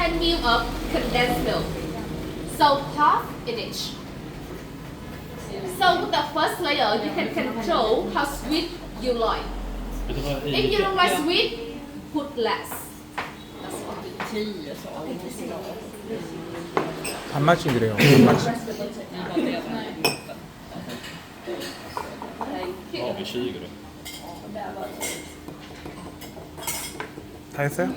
10 ml of condensed milk. So half in each. So with the first layer, you can control how sweet you like. If you don't like sweet, put less. That's all. 단맛이 그래요. 단맛이. Ja, vi kikar. 다 했어요?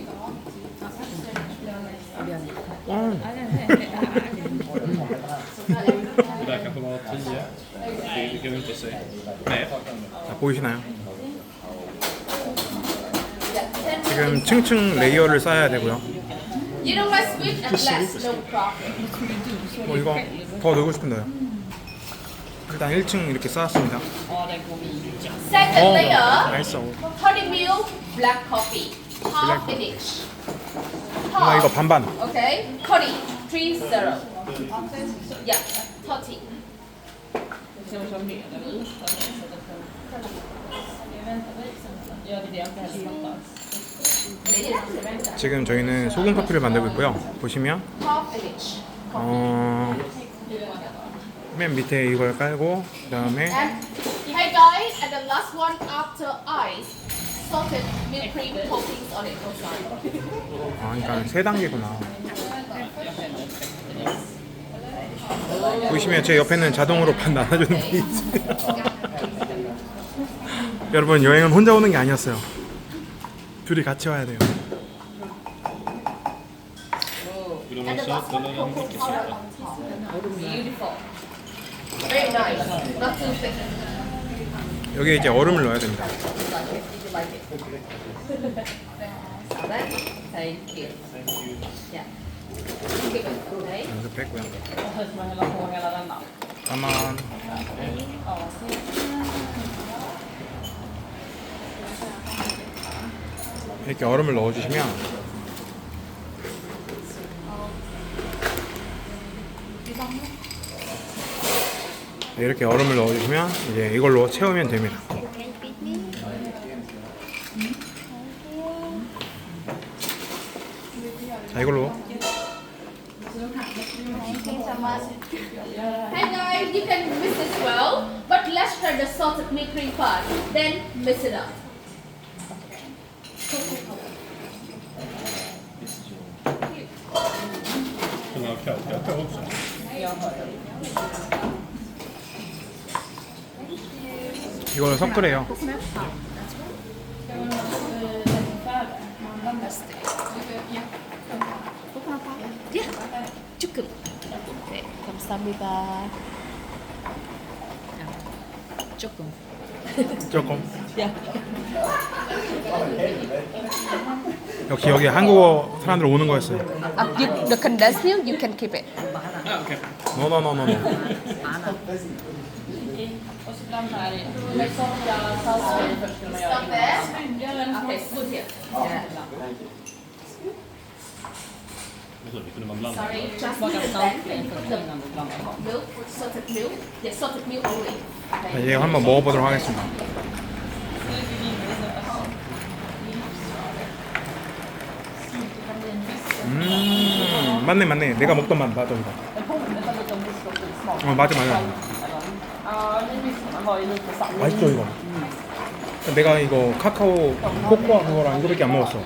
음. Det där kanske var 10. Det, det kan vi inte säga. Nej. 자, 보이시나요? 지금 층층 레이어를 쌓아야 되고요. You no problem. 뭐 이거 더 넣고 싶은데요. 일단 1층 이렇게 쌓았습니다. Second 어, layer, 맛있어. 20 ml black coffee, half in each. 누나 이거 반반. Okay, 30, 30. Yeah, 30. 지금 저희는 소금 커피를 만들고 있고요. 보시면 Half in each. 어, 맨 밑에 이걸 깔고 그다음에 And hey guys, and the last one after ice, salted milk cream coatings on it. Oh. 아, 그러니까 세 단계구나. 보시면 제 옆에는 자동으로 반 나눠주는 분이 있습니다. 여러분 여행은 혼자 오는 게 아니었어요. 둘이 같이 와야 돼요. Nice. Not too thick. 여기에 이제 얼음을 넣어야 됩니다. Like it, you it. So then, thank you. Yeah. It, okay? 가만. 이렇게 얼음을 넣어주시면 네, 이렇게 얼음을 넣어주시면 이제 이걸로 채우면 됩니다. 이걸로 Hey guys, you can mix this well, but let's try the salted milk cream part. Then mix it up. Kan du ha kallt kaffe också? 이걸 섞으래요. Yeah, cukup. Okay, 감사합니다. 조금. 조금. 역시 여기 한국어 사람들 오는 거였어요. Uh, you, the condensed milk, you can keep it. Ah, okej. 노노노노노. Stop there. Okay, good here. Yeah. Så, det kunde man blanda. Sorry, just put the milk, salted milk. Yeah, salted milk only. 자. 이제 한번 먹어보도록 하겠습니다. 음, 맞네, 맞네. 내가 먹던 맛 맞아, 이거. 어, 맞아, 맞아. 맛있죠, 이거. 내가 이거 카카오 코코아 그거랑 이거밖에 안 먹었어.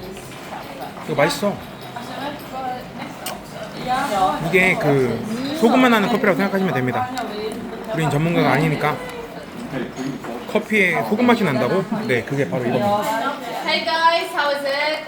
이거 맛있어. 이게 그 소금만 나는 커피라고 생각하시면 됩니다. 우린 전문가가 아니니까 커피에 소금 맛이 난다고? 네, 그게 바로 이겁니다. Hey guys, how is it?